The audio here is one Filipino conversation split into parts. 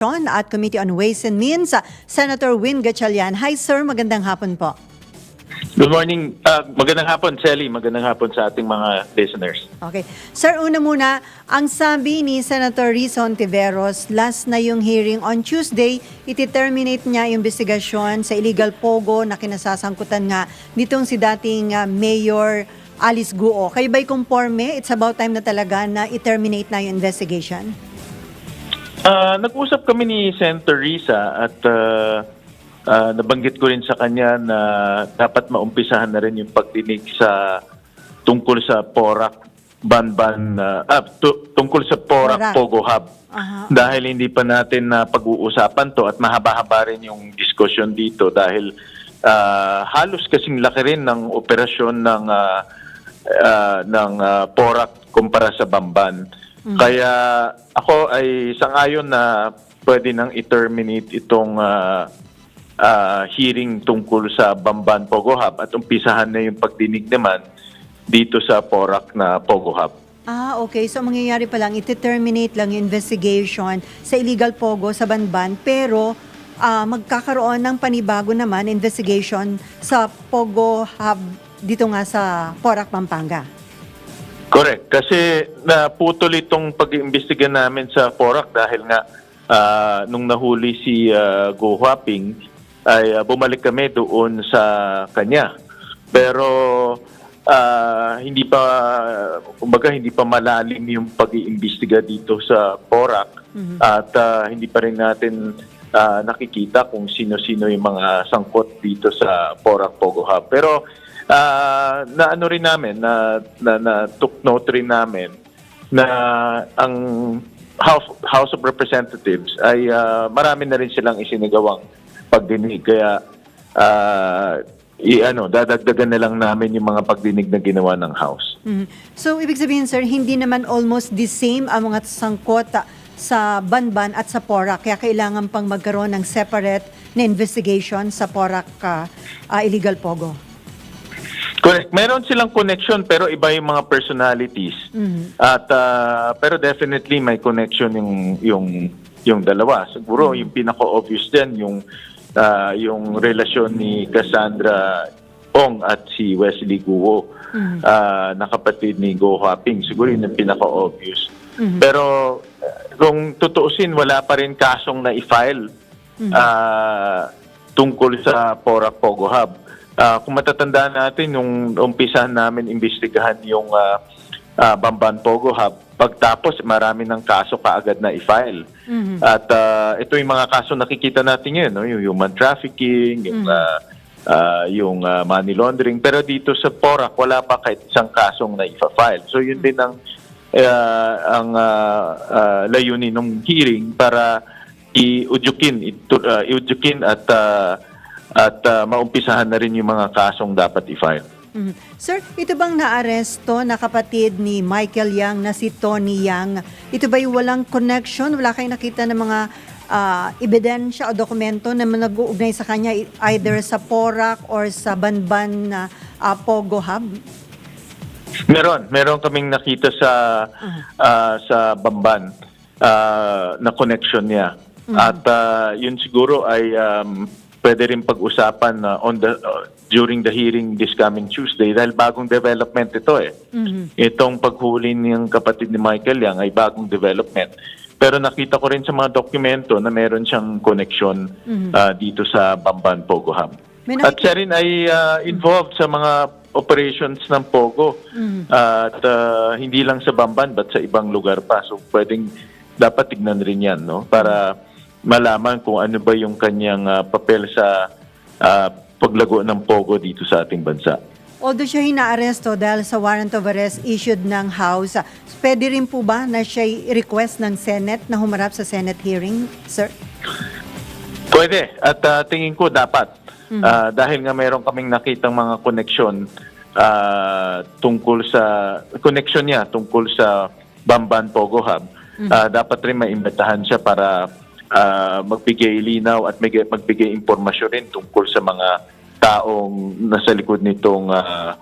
at Committee on Ways and Means, uh, Senator Win Gatchalian. Hi sir, magandang hapon po. Good morning. Uh, magandang hapon, Sally. Magandang hapon sa ating mga listeners. Okay. Sir, una muna, ang sabi ni Senator Rizon Tiveros, last na yung hearing on Tuesday, iti-terminate niya yung investigasyon sa illegal pogo na kinasasangkutan nga nitong si dating uh, Mayor Alice Guo. Kayo ba'y conforme? It's about time na talaga na i-terminate na yung investigation? Uh, nag-usap kami ni Senator Risa at uh, uh, nabanggit ko rin sa kanya na dapat maumpisahan na rin yung pagdinig sa tungkol sa Porak Banban uh, ah, tu- tungkol sa Porac. Porak Pogo Hub. Aha. Dahil hindi pa natin na pag-uusapan to at mahaba-haba rin yung diskusyon dito dahil ah, halos kasing laki rin ng operasyon ng ah, ah, ng ah, Porak kumpara sa Bamban. Kaya ako ay sangayon na pwede nang i-terminate itong ah, ah, hearing tungkol sa Bamban Pogo Hub at umpisahan na yung pagdinig naman dito sa Porak na Pogo Hub. Ah, okay. So, ang mangyayari pa lang, iti-terminate lang yung investigation sa illegal pogo sa Banban, pero ah, magkakaroon ng panibago naman investigation sa Pogo Hub dito nga sa Porac, Pampanga. Correct. Kasi naputol itong pag-iimbestiga namin sa Porac dahil nga ah, nung nahuli si uh, Go Huaping ay ah, bumalik kami doon sa kanya. Pero ah, hindi pa kumbaga hindi pa malalim yung pag-iimbestiga dito sa Porac at ah, hindi pa rin natin ah, nakikita kung sino-sino yung mga sangkot dito sa Porac Pogo Hub. Pero Ah, na ano rin namin na na, na took note rin namin na ang House House of Representatives ay ah, marami na rin silang isinagawang pagdinig kaya ah, i ano dadagdagan na lang namin yung mga pagdinig na ginawa ng House. Mhm. So, ibig sabihin, sir, hindi naman almost the same ang mga sangkot sa Banban at sa Porac, kaya kailangan pang magkaroon ng separate na investigation sa Porac ah, ah, illegal pogo. Correct. Meron silang connection pero iba yung mga personalities. At ah, pero definitely may connection yung yung yung dalawa. Siguro yung pinaka-obvious din yung ah, yung relasyon ni Cassandra Ong at si Wesley Guo ah, na kapatid ni Go Huaping. Siguro yun yung pinaka-obvious. Pero ah, kung tutuusin, wala pa rin kasong na i-file ah, tungkol sa Porac Pogo Hub. Ah, kung matatandaan natin, nung umpisahan namin imbestigahan yung ah, ah, Bamban Pogo Hub, pagtapos marami ng kaso kaagad na i-file. At ah, ito yung mga kaso nakikita natin ngayon, no? yung human trafficking, yung, ah, ah, yung ah, money laundering. Pero dito sa Porac, wala pa kahit isang kasong na i-file. So yun din ang, ah, ang ah, ah, layunin ng hearing para i-udyukin, i-udyukin at ah, at ah, maumpisahan na rin yung mga kasong dapat i-file. Mhm. Sir, ito bang naaresto na kapatid ni Michael Yang na si Tony Yang? Ito ba yung walang connection? Wala kayong nakita ng mga ah, ebidensya o dokumento na nag-uugnay sa kanya either sa Porac or sa Banban na ah, Pogo Hub? Meron, meron kaming nakita sa ah, sa Bamban ah, na connection niya. At ah, yun siguro ay um, pwede rin pag-usapan na on the uh, during the hearing this coming Tuesday dahil bagong development ito eh. Itong paghuli ng kapatid ni Michael Yang ay bagong development. Pero nakita ko rin sa mga dokumento na meron siyang connection ah, dito sa Bamban Pogo Hub. At siya rin ay ah, involved sa mga operations ng Pogo. At ah, hindi lang sa Bamban but sa ibang lugar pa. So pwedeng dapat tignan rin yan no para malaman kung ano ba yung kanyang ah, papel sa ah, paglago ng Pogo dito sa ating bansa. Although siya hinaaresto dahil sa warrant of arrest issued ng House, pwede rin po ba na siya request ng Senate na humarap sa Senate hearing, sir? Pwede. At ah, tingin ko dapat. Ah, dahil nga meron kaming nakitang mga koneksyon ah, tungkol sa connection niya tungkol sa Bamban Pogo Hub. Ah, dapat rin maimbitahan siya para ah, magbigay linaw at mag- magbigay impormasyon rin tungkol sa mga taong nasa likod nitong ah,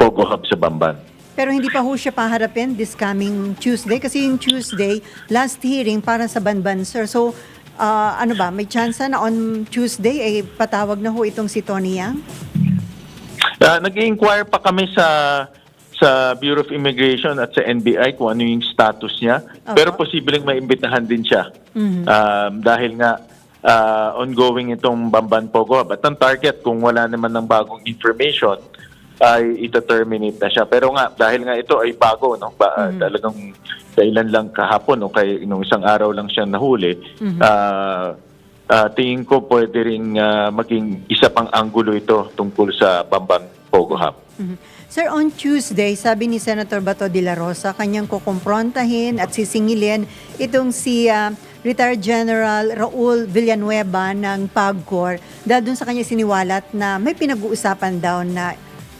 Pogo Hub sa Bamban. Pero hindi pa ho siya paharapin this coming Tuesday kasi yung Tuesday, last hearing para sa Banban, sir. So, ah, ano ba, may chance na on Tuesday ay patawag na ho itong si Tony Yang? Uh, nag-inquire pa kami sa sa Bureau of Immigration at sa NBI kung ano yung status niya. Opo. Pero posibleng maimbitahan din siya. Mhm. Um, dahil nga ah, ongoing itong Bamban Pogo. At ang target, kung wala naman ng bagong information, ay ita-terminate na siya. Pero nga, dahil nga ito ay bago, no? Ba, talagang kailan lang kahapon, no? Kay, nung isang araw lang siya nahuli, ah, ah, tingin ko pwede rin ah, maging isa pang anggulo ito tungkol sa Bamban Pogo Hub. Mhm. Sir, on Tuesday, sabi ni Senator Bato de la Rosa, kanyang kukumprontahin at sisingilin itong si ah, retired General Raul Villanueva ng PAGCOR dahil dun sa kanya siniwalat na may pinag-uusapan daw na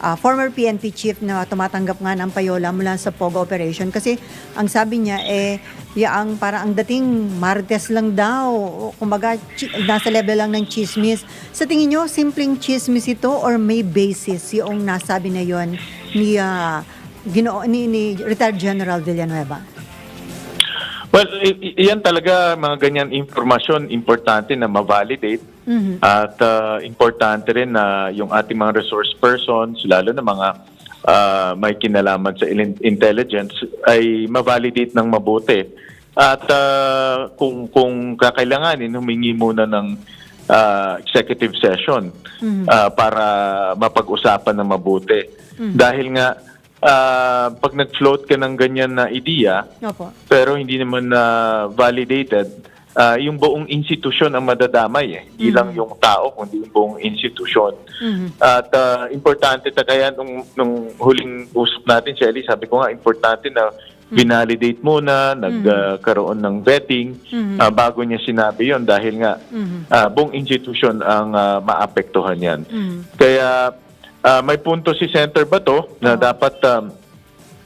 ah, former PNP chief na tumatanggap nga ng payola mula sa POGO operation. Kasi ang sabi niya eh yaang para ang dating Martes lang daw. Kumbaga nasa level lang ng chismis. Sa tingin niyo simpleng chismis ito or may basis yung nasabi na yon ni ah, Ginoo ni, ni retired General Villanueva? Well, iyan talaga mga ganyan informasyon importante na ma-validate Mhm. at uh, importante rin na yung ating mga resource persons, lalo na mga uh, may kinalaman sa intelligence, ay ma-validate ng mabuti. At uh, kung, kung kakailanganin, humingi muna ng uh, executive session uh, para mapag-usapan ng mabuti. Dahil nga, uh, pag nag-float ka ng ganyan na ideya, Opo. pero hindi naman na validated, ah, yung buong institusyon ang madadamay eh. Hindi lang yung tao, kundi yung buong institusyon. Mhm. At ah, importante ta kaya nung, nung huling usap natin, Shelly, sabi ko nga, importante na binalidate muna, nagkaroon ng vetting ah, bago niya sinabi yon dahil nga Mhm. ah, buong institusyon ang ah, maapektuhan yan. Mhm. Kaya ah, may punto si Senator Bato na dapat um,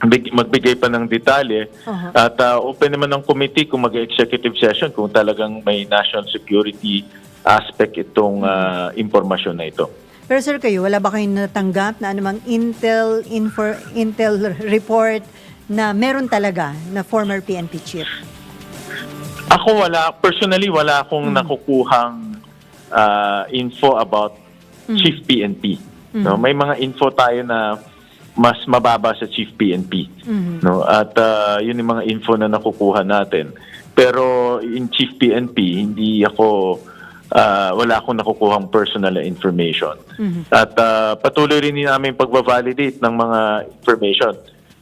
magbigay pa ng detalye Aha. at ah, open naman ng committee kung mag-executive session kung talagang may national security aspect itong ah, impormasyon na ito. Pero sir kayo, wala ba kayong natanggap na anumang intel infor, intel report na meron talaga na former PNP chief? Ako wala, personally wala akong nakukuhang ah, info about Chief PNP. No, may mga info tayo na mas mababa sa Chief PNP. Mhm. No, at ah, yun yung mga info na nakukuha natin. Pero in Chief PNP, hindi ako ah, wala akong nakukuhang personal na information. At ah, patuloy rin namin pagbavalidate ng mga information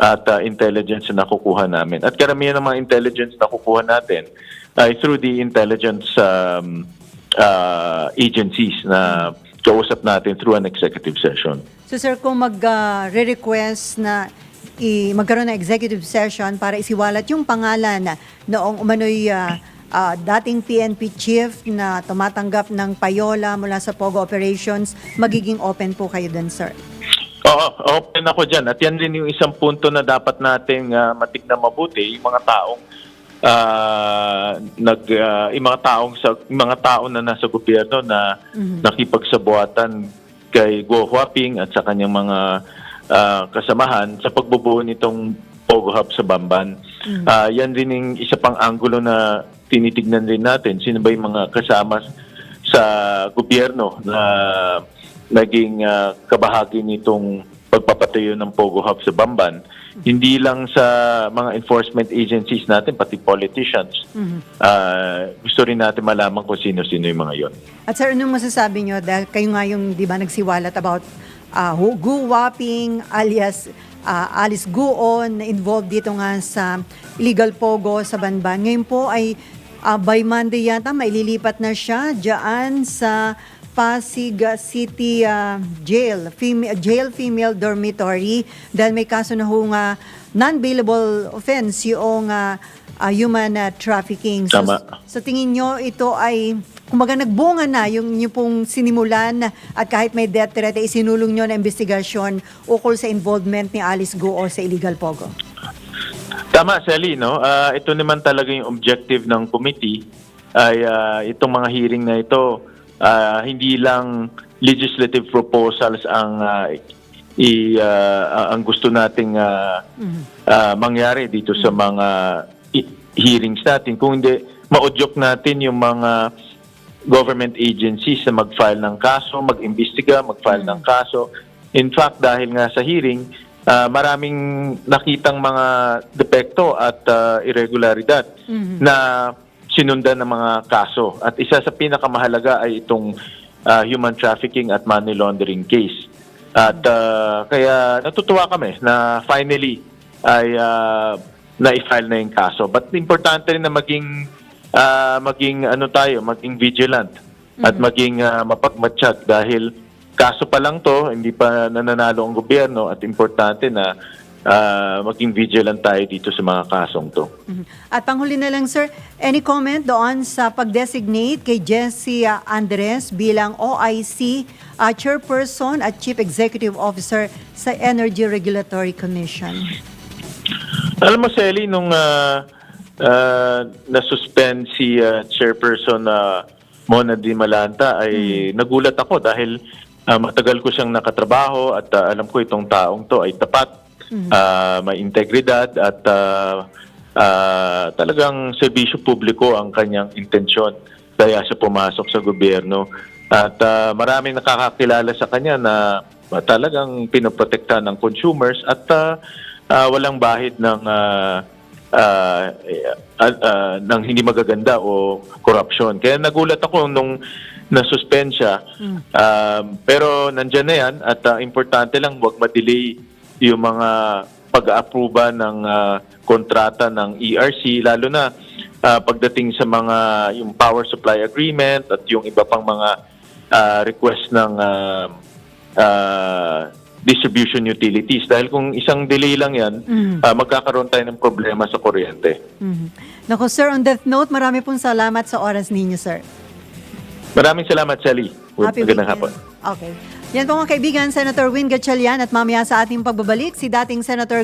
at ah, intelligence na nakukuha namin. At karamihan ng mga intelligence na nakukuha natin ay through the intelligence um, ah, agencies na kausap natin through an executive session. So sir, kung mag-re-request na i- magkaroon ng executive session para isiwalat yung pangalan na noong umano'y ah, ah, dating PNP chief na tumatanggap ng payola mula sa POGO operations, magiging open po kayo dun, sir. Oo, open ako dyan. At yan din yung isang punto na dapat nating uh, matignan mabuti, yung mga taong ah, nag yung mga taong sa mga tao na nasa gobyerno na nakipagsabuatan kay Guo Huaping at sa kanyang mga ah, kasamahan sa pagbubuo nitong Pogo Hub sa Bamban. Ah, yan din yung isa pang anggulo na tinitignan rin natin. Sino ba yung mga kasama sa gobyerno na naging ah, kabahagi nitong pagpapatayo ng Pogo Hub sa Bamban. Hindi lang sa mga enforcement agencies natin, pati politicians. Ah, gusto rin natin malaman kung sino-sino yung mga yon. At sir, anong masasabi nyo dahil kayo nga yung, di ba, nagsiwalat about uh, Gu Waping alias ah, Alice Guon na involved dito nga sa illegal pogo sa Banban. Ngayon po ay ah, by Monday yata maililipat na siya diyan sa Pasig City ah, Jail, female, jail female dormitory dahil may kaso na ho nga non-bailable offense yung ah, ah, human ah, trafficking. So, Tama. sa tingin nyo, ito ay, kumbaga nagbunga na yung, yung pong sinimulan at kahit may death threat, ay isinulong nyo na investigasyon ukol sa involvement ni Alice Guo sa illegal pogo. Tama, Sally, no? Ah, ito naman talaga yung objective ng committee ay ah, itong mga hearing na ito, ah, hindi lang legislative proposals ang ah, i, ah, ang gusto nating ah, ah, mangyari dito sa mga i- hearings natin, kung hindi maudyok natin yung mga government agencies na mag-file ng kaso, mag-imbestiga, mag-file ng kaso. In fact, dahil nga sa hearing, ah, maraming nakitang mga depekto at ah, irregularidad na sinundan ng mga kaso. At isa sa pinakamahalaga ay itong ah, human trafficking at money laundering case. At ah, kaya natutuwa kami na finally ay ah, na-file na yung kaso. But importante rin na maging ah, maging ano tayo, maging vigilant at maging ah, mapagmatsyag dahil kaso pa lang to, hindi pa nananalo ang gobyerno at importante na ah, maging vigilant tayo dito sa mga kasong to. At panghuli na lang, sir, any comment doon sa pag-designate kay Jessie ah, Andres bilang OIC ah, Chairperson at Chief Executive Officer sa Energy Regulatory Commission? Alam mo, Selly, nung ah, ah, na-suspend si ah, Chairperson na Mona Di Malanta ay nagulat ako dahil ah, matagal ko siyang nakatrabaho at ah, alam ko itong taong to ay tapat, ah, may integridad at ah, ah, talagang serbisyo publiko ang kanyang intensyon kaya siya pumasok sa gobyerno. At ah, maraming nakakakilala sa kanya na ah, talagang pinoprotekta ng consumers at ah, ah, walang bahid ng ah, eh, ah, ah, ng hindi magaganda o corruption. Kaya nagulat ako nung na-suspend siya. Um, pero nandyan na yan at ah, importante lang wag ma-delay yung mga pag-aapruba ng ah, kontrata ng ERC lalo na ah, pagdating sa mga yung power supply agreement at yung iba pang mga ah, request ng ah, ah, distribution utilities dahil kung isang delay lang yan ah, magkakaroon tayo ng problema sa kuryente. Mhm. Naku, sir, on that note, marami pong salamat sa oras ninyo, sir. Maraming salamat, Sally. Happy Magandang weekend. hapon. Okay. Yan po mga kaibigan, Senator Win Gatchalian at mamaya sa ating pagbabalik, si dating Senator